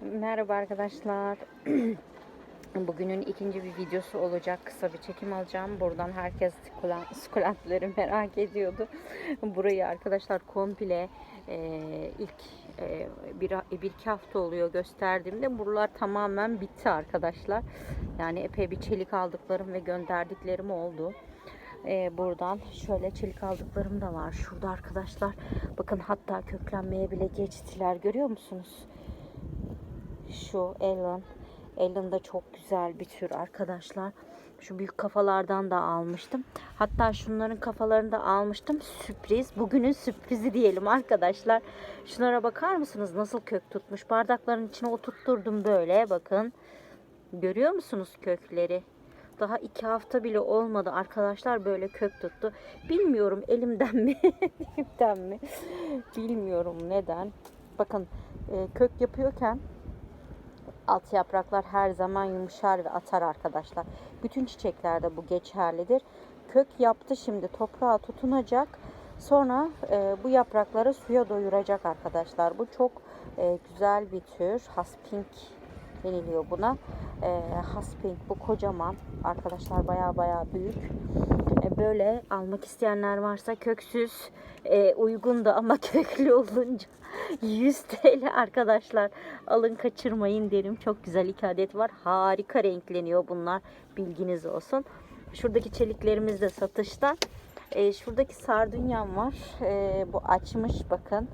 Merhaba arkadaşlar. Bugünün ikinci bir videosu olacak. Kısa bir çekim alacağım. Buradan herkes sukulen- sukulentleri merak ediyordu. Burayı arkadaşlar komple e, ilk e, bir, bir iki hafta oluyor gösterdiğimde buralar tamamen bitti arkadaşlar. Yani epey bir çelik aldıklarım ve gönderdiklerim oldu. E, buradan şöyle çelik aldıklarım da var. Şurada arkadaşlar bakın hatta köklenmeye bile geçtiler. Görüyor musunuz? Şu Ellen. Ellen da çok güzel bir tür arkadaşlar. Şu büyük kafalardan da almıştım. Hatta şunların kafalarını da almıştım. Sürpriz. Bugünün sürprizi diyelim arkadaşlar. Şunlara bakar mısınız? Nasıl kök tutmuş. Bardakların içine oturtturdum böyle. Bakın. Görüyor musunuz kökleri? Daha iki hafta bile olmadı arkadaşlar böyle kök tuttu. Bilmiyorum elimden mi, elimden mi? Bilmiyorum neden. Bakın e, kök yapıyorken alt yapraklar her zaman yumuşar ve atar arkadaşlar. Bütün çiçeklerde bu geçerlidir. Kök yaptı şimdi toprağa tutunacak. Sonra e, bu yaprakları suya doyuracak arkadaşlar. Bu çok e, güzel bir tür. Haspink deniliyor buna. E, Haspink bu kocaman. Arkadaşlar baya baya büyük. Böyle almak isteyenler varsa köksüz e, uygun da ama köklü olunca 100 TL arkadaşlar. Alın kaçırmayın derim. Çok güzel iki adet var. Harika renkleniyor bunlar. Bilginiz olsun. Şuradaki çeliklerimiz de satışta. E, şuradaki sardunyam var. E, bu açmış bakın.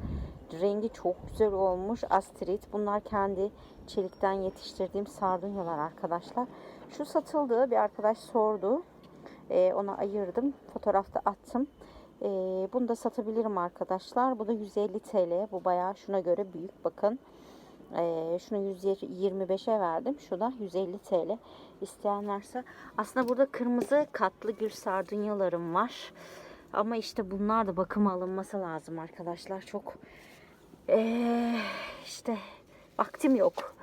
Rengi çok güzel olmuş. Astrit. Bunlar kendi çelikten yetiştirdiğim sardunyalar arkadaşlar. Şu satıldı. Bir arkadaş sordu. E, ona ayırdım. Fotoğrafta attım. E, bunu da satabilirim arkadaşlar. Bu da 150 TL. Bu bayağı şuna göre büyük. Bakın. E, şunu 125'e verdim. Şu da 150 TL. İsteyen varsa. Aslında burada kırmızı katlı gül sardunyalarım var. Ama işte bunlar da bakıma alınması lazım arkadaşlar. Çok ee, işte vaktim yok.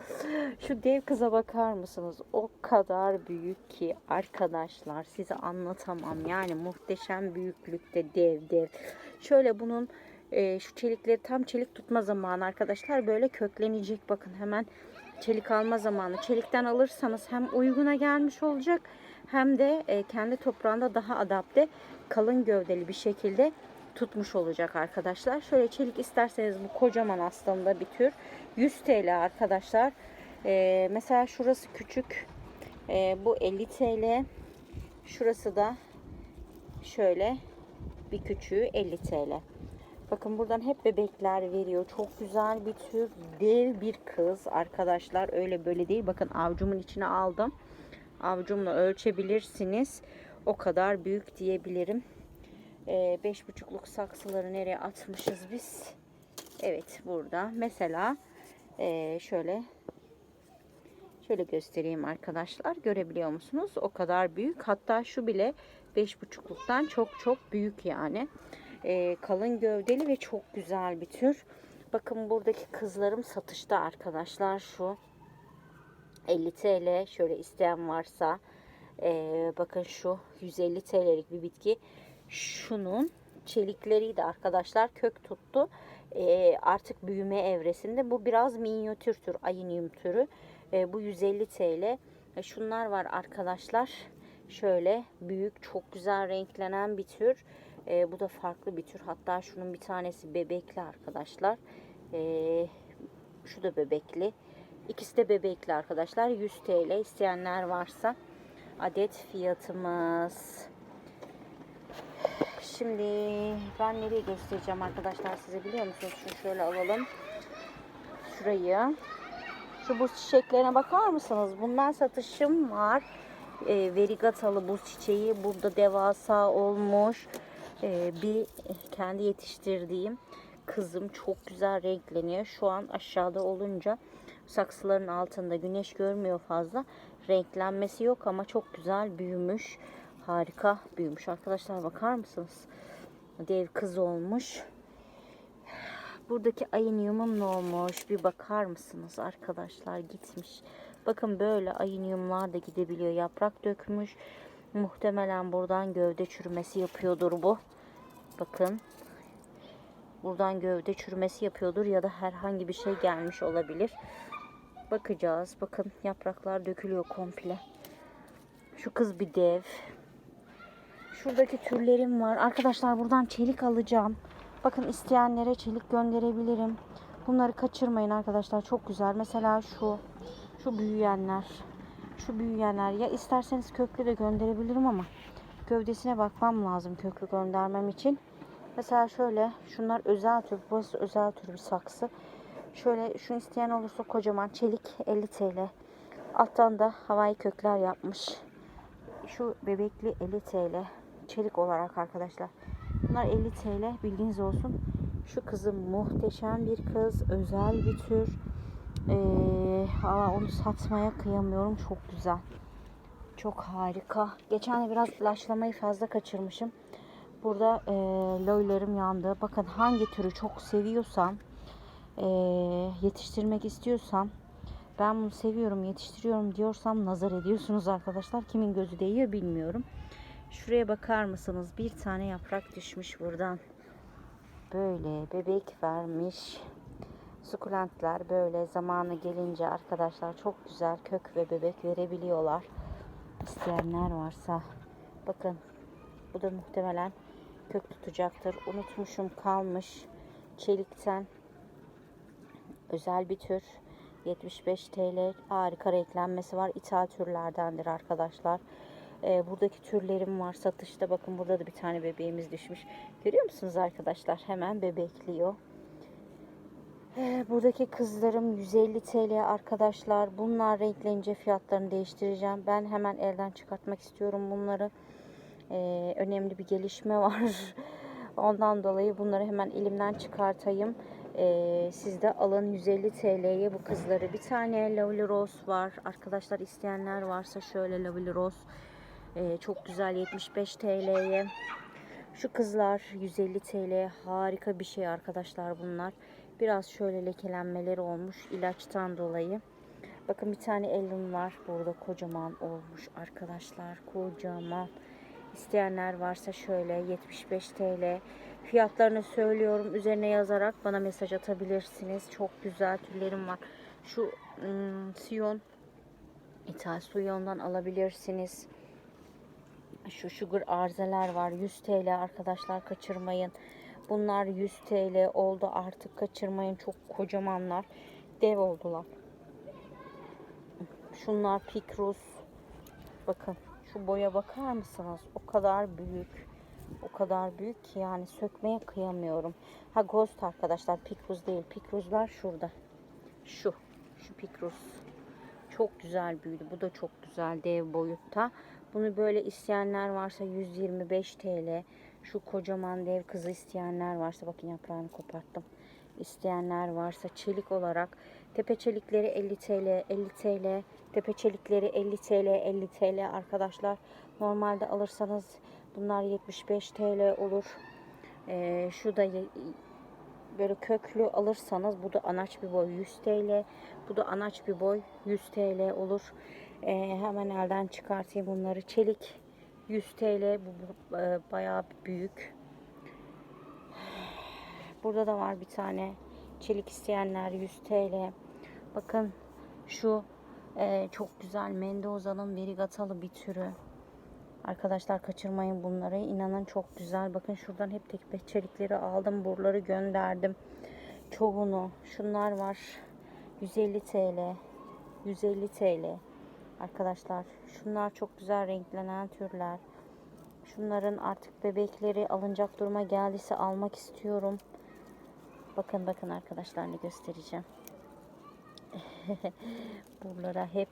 Şu dev kıza bakar mısınız? O kadar büyük ki arkadaşlar size anlatamam. Yani muhteşem büyüklükte dev dev. Şöyle bunun e, şu çelikleri tam çelik tutma zamanı arkadaşlar. Böyle köklenecek bakın hemen çelik alma zamanı. Çelikten alırsanız hem uyguna gelmiş olacak hem de e, kendi toprağında daha adapte kalın gövdeli bir şekilde tutmuş olacak arkadaşlar. Şöyle çelik isterseniz bu kocaman aslında bir tür. 100 TL arkadaşlar. Ee, mesela şurası küçük. Ee, bu 50 TL. Şurası da şöyle bir küçüğü 50 TL. Bakın buradan hep bebekler veriyor. Çok güzel bir tür. Dev bir kız arkadaşlar. Öyle böyle değil. Bakın avcumun içine aldım. Avcumla ölçebilirsiniz. O kadar büyük diyebilirim. Ee, beş buçukluk saksıları nereye atmışız biz? Evet burada. Mesela ee, şöyle şöyle göstereyim arkadaşlar. Görebiliyor musunuz? O kadar büyük. Hatta şu bile beş buçukluktan çok çok büyük yani. Ee, kalın gövdeli ve çok güzel bir tür. Bakın buradaki kızlarım satışta arkadaşlar. Şu 50 TL. Şöyle isteyen varsa ee, bakın şu 150 TL'lik bir bitki şunun çelikleriydi arkadaşlar kök tuttu. Ee, artık büyüme evresinde. Bu biraz minyatür tür, ayinium türü. Ee, bu 150 TL. Ee, şunlar var arkadaşlar. Şöyle büyük, çok güzel renklenen bir tür. Ee, bu da farklı bir tür. Hatta şunun bir tanesi bebekli arkadaşlar. Ee, şu da bebekli. İkisi de bebekli arkadaşlar. 100 TL isteyenler varsa adet fiyatımız. Şimdi ben nereye göstereceğim arkadaşlar size biliyor musunuz? Şunu şöyle alalım. Şurayı. Şu buz çiçeklerine bakar mısınız? Bundan satışım var. E, verigatalı buz çiçeği burada devasa olmuş. E, bir kendi yetiştirdiğim kızım çok güzel renkleniyor. Şu an aşağıda olunca saksıların altında güneş görmüyor fazla. Renklenmesi yok ama çok güzel büyümüş harika büyümüş. Arkadaşlar bakar mısınız? Dev kız olmuş. Buradaki ayınyumum ne olmuş? Bir bakar mısınız arkadaşlar? Gitmiş. Bakın böyle ayınyumlar da gidebiliyor. Yaprak dökmüş. Muhtemelen buradan gövde çürümesi yapıyordur bu. Bakın. Buradan gövde çürümesi yapıyordur ya da herhangi bir şey gelmiş olabilir. Bakacağız. Bakın yapraklar dökülüyor komple. Şu kız bir dev. Şuradaki türlerim var. Arkadaşlar buradan çelik alacağım. Bakın isteyenlere çelik gönderebilirim. Bunları kaçırmayın arkadaşlar. Çok güzel. Mesela şu şu büyüyenler. Şu büyüyenler. Ya isterseniz köklü de gönderebilirim ama gövdesine bakmam lazım köklü göndermem için. Mesela şöyle şunlar özel tür. Burası özel tür bir saksı. Şöyle şunu isteyen olursa kocaman çelik 50 TL. Alttan da havai kökler yapmış. Şu bebekli 50 TL. Çelik olarak arkadaşlar. Bunlar 50 TL bilginiz olsun. Şu kızım muhteşem bir kız. Özel bir tür. Ee, ama onu satmaya kıyamıyorum. Çok güzel. Çok harika. Geçen de biraz ilaçlamayı fazla kaçırmışım. Burada e, loylarım yandı. Bakın hangi türü çok seviyorsam e, yetiştirmek istiyorsam ben bunu seviyorum yetiştiriyorum diyorsam nazar ediyorsunuz arkadaşlar. Kimin gözü değiyor bilmiyorum. Şuraya bakar mısınız? Bir tane yaprak düşmüş buradan. Böyle bebek vermiş. Sukulentler böyle zamanı gelince arkadaşlar çok güzel kök ve bebek verebiliyorlar. İsteyenler varsa bakın bu da muhtemelen kök tutacaktır. Unutmuşum kalmış. Çelikten özel bir tür. 75 TL harika renklenmesi var. İthal türlerdendir arkadaşlar. Ee, buradaki türlerim var satışta. Bakın burada da bir tane bebeğimiz düşmüş. Görüyor musunuz arkadaşlar? Hemen bebekliyor. Ee, buradaki kızlarım 150 TL arkadaşlar. Bunlar renklenince fiyatlarını değiştireceğim. Ben hemen elden çıkartmak istiyorum bunları. Ee, önemli bir gelişme var. Ondan dolayı bunları hemen elimden çıkartayım. Ee, siz de alın 150 TL'ye bu kızları. Bir tane Lovely Rose var. Arkadaşlar isteyenler varsa şöyle Lovely Rose. Ee, çok güzel 75 TL'ye. Şu kızlar 150 TL. Harika bir şey arkadaşlar bunlar. Biraz şöyle lekelenmeleri olmuş ilaçtan dolayı. Bakın bir tane elim var. Burada kocaman olmuş arkadaşlar. Kocaman. İsteyenler varsa şöyle 75 TL. Fiyatlarını söylüyorum. Üzerine yazarak bana mesaj atabilirsiniz. Çok güzel türlerim var. Şu ım, Siyon İthal Suyon'dan alabilirsiniz. Şu sugar arzeler var. 100 TL arkadaşlar kaçırmayın. Bunlar 100 TL oldu artık kaçırmayın. Çok kocamanlar. Dev oldular. Şunlar Pikrus. Bakın şu boya bakar mısınız? O kadar büyük. O kadar büyük ki yani sökmeye kıyamıyorum. Ha Ghost arkadaşlar Pikrus değil. Pikruslar şurada. Şu. Şu Pikrus. Çok güzel büyüdü. Bu da çok güzel dev boyutta. Bunu böyle isteyenler varsa 125 TL. Şu kocaman dev kızı isteyenler varsa bakın yaprağını koparttım. İsteyenler varsa çelik olarak tepe çelikleri 50 TL 50 TL tepe çelikleri 50 TL 50 TL arkadaşlar. Normalde alırsanız bunlar 75 TL olur. Ee, şu da böyle köklü alırsanız bu da anaç bir boy 100 TL. Bu da anaç bir boy 100 TL olur. Ee, hemen elden çıkartayım bunları. Çelik 100 TL bu e, bayağı büyük. Burada da var bir tane çelik isteyenler 100 TL. Bakın şu e, çok güzel Mendoza'nın verigatalı bir türü. Arkadaşlar kaçırmayın bunları. İnanın çok güzel. Bakın şuradan hep tek çelikleri aldım. Buraları gönderdim. Çoğunu. Şunlar var. 150 TL. 150 TL. Arkadaşlar şunlar çok güzel renklenen türler. Şunların artık bebekleri alınacak duruma geldiyse almak istiyorum. Bakın bakın arkadaşlar ne göstereceğim. Buralara hep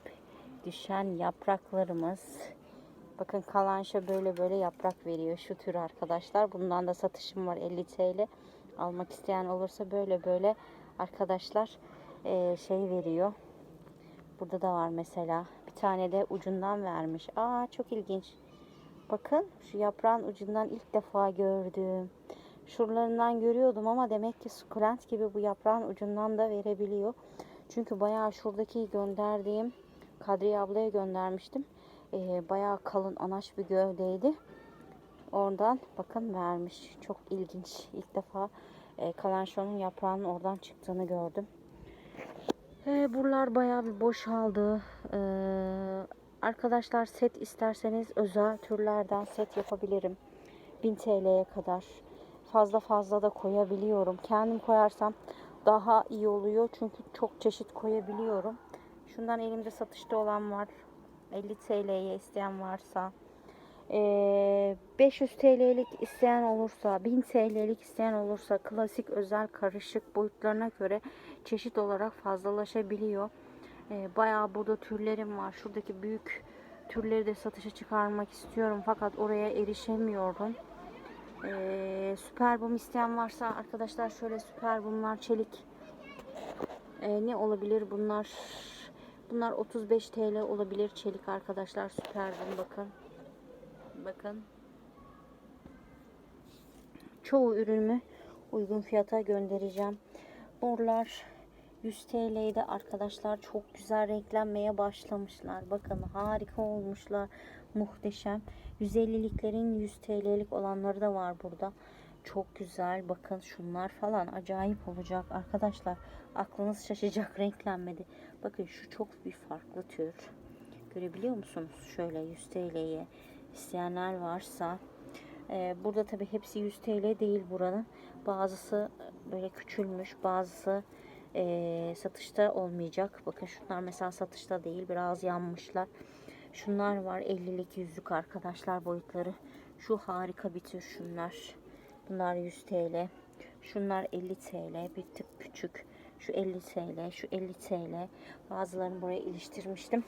düşen yapraklarımız. Bakın kalanşa böyle böyle yaprak veriyor şu tür arkadaşlar. Bundan da satışım var 50 TL. Almak isteyen olursa böyle böyle arkadaşlar şey veriyor. Burada da var mesela. Bir tane de ucundan vermiş. Aa çok ilginç. Bakın şu yaprağın ucundan ilk defa gördüm. Şuralarından görüyordum ama demek ki sukulent gibi bu yaprağın ucundan da verebiliyor. Çünkü bayağı şuradaki gönderdiğim Kadriye ablaya göndermiştim. Ee, bayağı kalın anaç bir gövdeydi. Oradan bakın vermiş. Çok ilginç. İlk defa e, kalanşonun yaprağının oradan çıktığını gördüm. Ee, buralar bayağı bir boşaldı. Ee, arkadaşlar set isterseniz özel türlerden set yapabilirim. 1000 TL'ye kadar. Fazla fazla da koyabiliyorum. Kendim koyarsam daha iyi oluyor. Çünkü çok çeşit koyabiliyorum. Şundan elimde satışta olan var. 50 TL'ye isteyen varsa. Ee, 500 TL'lik isteyen olursa, 1000 TL'lik isteyen olursa klasik özel karışık boyutlarına göre çeşit olarak fazlalaşabiliyor. Ee, bayağı burada türlerim var. Şuradaki büyük türleri de satışa çıkarmak istiyorum fakat oraya erişemiyorum. Ee, süper bum isteyen varsa arkadaşlar şöyle süper bumlar çelik. Ee, ne olabilir bunlar? Bunlar 35 TL olabilir çelik arkadaşlar süper bum bakın. Bakın. Çoğu ürünümü uygun fiyata göndereceğim. Borlar 100 TL'de arkadaşlar çok güzel renklenmeye başlamışlar. Bakın harika olmuşlar. Muhteşem. 150'liklerin 100 TL'lik olanları da var burada. Çok güzel. Bakın şunlar falan acayip olacak arkadaşlar. Aklınız şaşacak renklenmedi. Bakın şu çok bir farklı tür. Görebiliyor musunuz? Şöyle 100 TL'ye isteyenler varsa ee, burada tabi hepsi 100 TL değil buranın. Bazısı böyle küçülmüş, bazısı e, satışta olmayacak. Bakın şunlar mesela satışta değil, biraz yanmışlar. Şunlar var 50'lik yüzlük arkadaşlar boyutları. Şu harika bir tür şunlar. Bunlar 100 TL. Şunlar 50 TL, bir tık küçük. Şu 50 TL, şu 50 TL. Bazılarını buraya iliştirmiştim.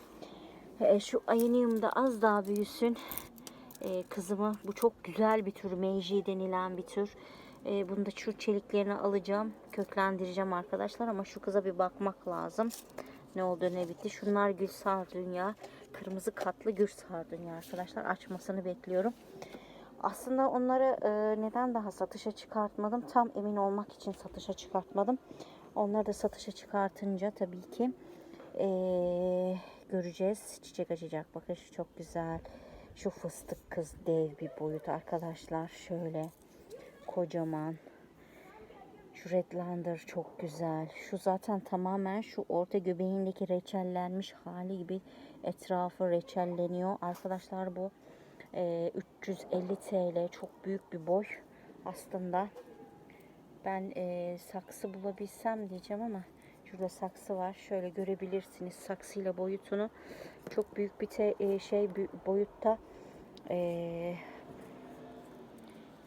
Ee, şu ayinium da az daha büyüsün e, kızımı. Bu çok güzel bir tür. Meiji denilen bir tür. E, bunu da şu çeliklerini alacağım. Köklendireceğim arkadaşlar. Ama şu kıza bir bakmak lazım. Ne oldu ne bitti. Şunlar gül sardunya. Kırmızı katlı gül sardunya arkadaşlar. Açmasını bekliyorum. Aslında onları e, neden daha satışa çıkartmadım? Tam emin olmak için satışa çıkartmadım. Onları da satışa çıkartınca tabii ki e, göreceğiz. Çiçek açacak. Bakın şu çok güzel. Şu fıstık kız dev bir boyut arkadaşlar. Şöyle kocaman. Şu redlander çok güzel. Şu zaten tamamen şu orta göbeğindeki reçellenmiş hali gibi etrafı reçelleniyor. Arkadaşlar bu e, 350 TL çok büyük bir boy aslında. Ben e, saksı bulabilsem diyeceğim ama şurada saksı var. Şöyle görebilirsiniz saksıyla boyutunu. Çok büyük bir te, e, şey boyutta. E,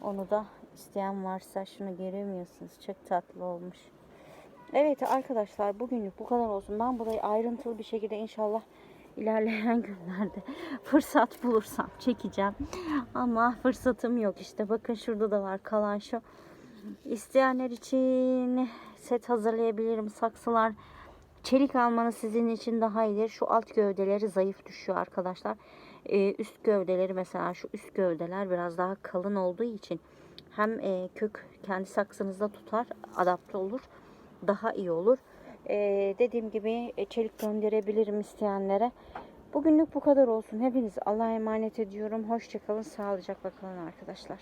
onu da isteyen varsa şunu göremiyorsunuz. Çok tatlı olmuş. Evet arkadaşlar bugünlük bu kadar olsun. Ben burayı ayrıntılı bir şekilde inşallah ilerleyen günlerde fırsat bulursam çekeceğim. Ama fırsatım yok işte. Bakın şurada da var kalan şu. İsteyenler için set hazırlayabilirim. Saksılar çelik almanız sizin için daha iyidir. Şu alt gövdeleri zayıf düşüyor arkadaşlar. Ee, üst gövdeleri mesela şu üst gövdeler biraz daha kalın olduğu için hem e, kök kendi saksınızda tutar, adapte olur. Daha iyi olur. Ee, dediğim gibi e, çelik gönderebilirim isteyenlere. Bugünlük bu kadar olsun. Hepiniz Allah'a emanet ediyorum. Hoşçakalın. Sağlıcakla kalın arkadaşlar.